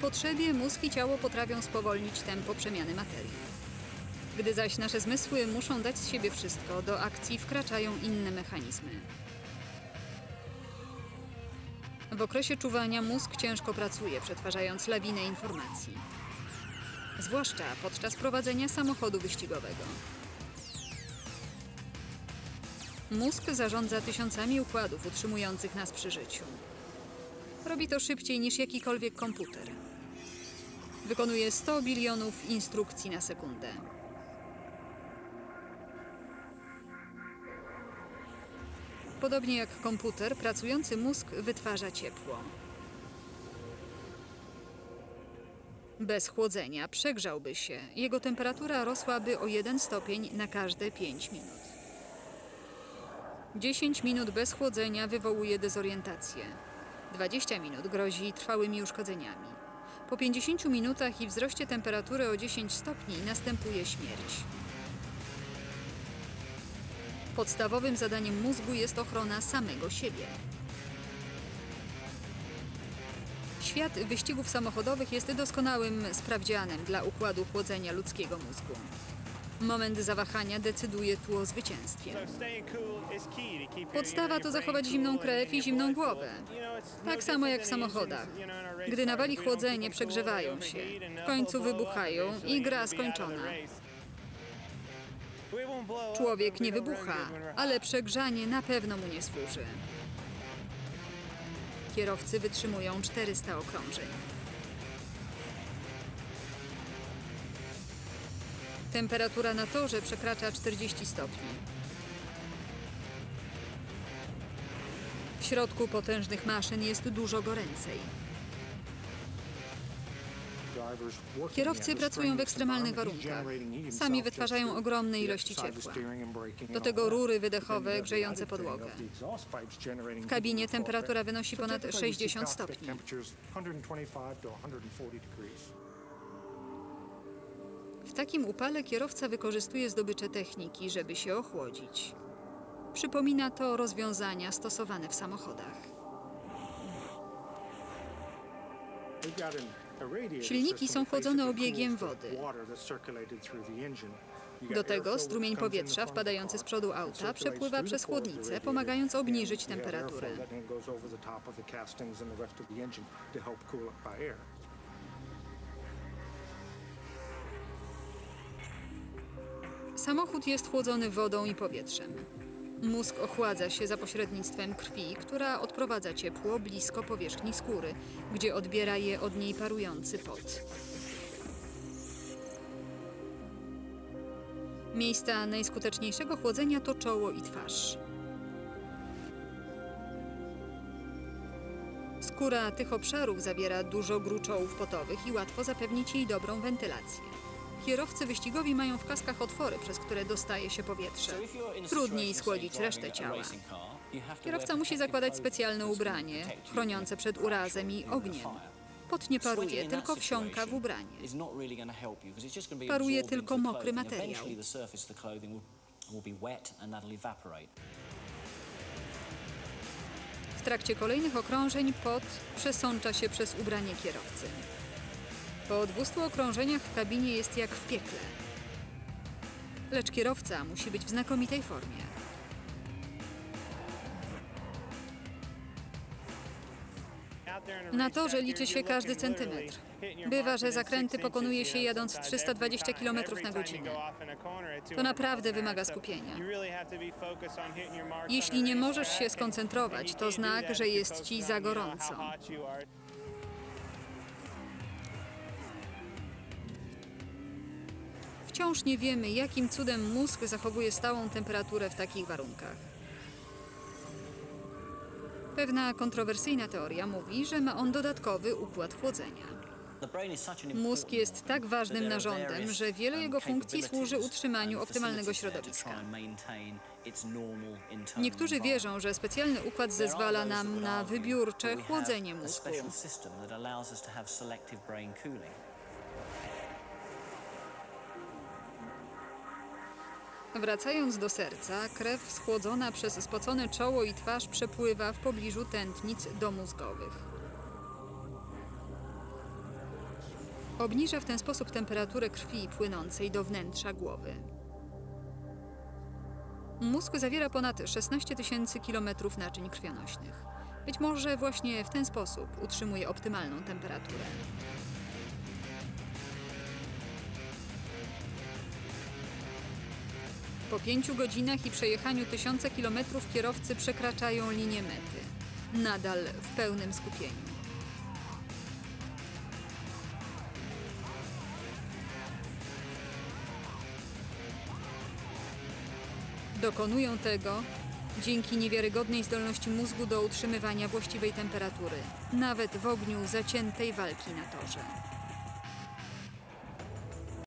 potrzebie mózg i ciało potrafią spowolnić tempo przemiany materii. Gdy zaś nasze zmysły muszą dać z siebie wszystko, do akcji wkraczają inne mechanizmy. W okresie czuwania mózg ciężko pracuje, przetwarzając lawinę informacji. Zwłaszcza podczas prowadzenia samochodu wyścigowego. Mózg zarządza tysiącami układów utrzymujących nas przy życiu. Robi to szybciej niż jakikolwiek komputer. Wykonuje 100 bilionów instrukcji na sekundę. Podobnie jak komputer, pracujący mózg wytwarza ciepło. Bez chłodzenia przegrzałby się. Jego temperatura rosłaby o 1 stopień na każde 5 minut. 10 minut bez chłodzenia wywołuje dezorientację. 20 minut grozi trwałymi uszkodzeniami. Po 50 minutach i wzroście temperatury o 10 stopni następuje śmierć. Podstawowym zadaniem mózgu jest ochrona samego siebie. Świat wyścigów samochodowych jest doskonałym sprawdzianem dla układu chłodzenia ludzkiego mózgu. Moment zawahania decyduje tu o zwycięstwie. Podstawa to zachować zimną krew i zimną głowę. Tak samo jak w samochodach. Gdy nawali chłodzenie, przegrzewają się. W końcu wybuchają i gra skończona. Człowiek nie wybucha, ale przegrzanie na pewno mu nie służy. Kierowcy wytrzymują 400 okrążeń. Temperatura na torze przekracza 40 stopni. W środku potężnych maszyn jest dużo goręcej. Kierowcy pracują w ekstremalnych warunkach. Sami wytwarzają ogromne ilości ciepła. Do tego rury wydechowe grzejące podłogę. W kabinie temperatura wynosi ponad 60 stopni. W takim upale kierowca wykorzystuje zdobycze techniki, żeby się ochłodzić. Przypomina to rozwiązania stosowane w samochodach. Silniki są chłodzone obiegiem wody. Do tego strumień powietrza wpadający z przodu auta przepływa przez chłodnicę, pomagając obniżyć temperaturę. Samochód jest chłodzony wodą i powietrzem. Mózg ochładza się za pośrednictwem krwi, która odprowadza ciepło blisko powierzchni skóry, gdzie odbiera je od niej parujący pot. Miejsca najskuteczniejszego chłodzenia to czoło i twarz. Skóra tych obszarów zawiera dużo gruczołów potowych i łatwo zapewnić jej dobrą wentylację. Kierowcy wyścigowi mają w kaskach otwory, przez które dostaje się powietrze. Trudniej schłodzić resztę ciała. Kierowca musi zakładać specjalne ubranie, chroniące przed urazem i ogniem. Pot nie paruje, tylko wsiąka w ubranie. Paruje tylko mokry materiał. W trakcie kolejnych okrążeń pot przesącza się przez ubranie kierowcy. Po 200 okrążeniach w kabinie jest jak w piekle. Lecz kierowca musi być w znakomitej formie. Na torze liczy się każdy centymetr. Bywa, że zakręty pokonuje się jadąc 320 km na godzinę. To naprawdę wymaga skupienia. Jeśli nie możesz się skoncentrować, to znak, że jest ci za gorąco. Wciąż nie wiemy, jakim cudem mózg zachowuje stałą temperaturę w takich warunkach. Pewna kontrowersyjna teoria mówi, że ma on dodatkowy układ chłodzenia. Mózg jest tak ważnym narządem, że wiele jego funkcji służy utrzymaniu optymalnego środowiska. Niektórzy wierzą, że specjalny układ zezwala nam na wybiórcze chłodzenie mózgu. Wracając do serca, krew schłodzona przez spocone czoło i twarz przepływa w pobliżu tętnic domózgowych. Obniża w ten sposób temperaturę krwi płynącej do wnętrza głowy. Mózg zawiera ponad 16 tysięcy kilometrów naczyń krwionośnych. Być może właśnie w ten sposób utrzymuje optymalną temperaturę. Po pięciu godzinach i przejechaniu tysiąca kilometrów kierowcy przekraczają linię mety. Nadal w pełnym skupieniu. Dokonują tego dzięki niewiarygodnej zdolności mózgu do utrzymywania właściwej temperatury, nawet w ogniu zaciętej walki na torze.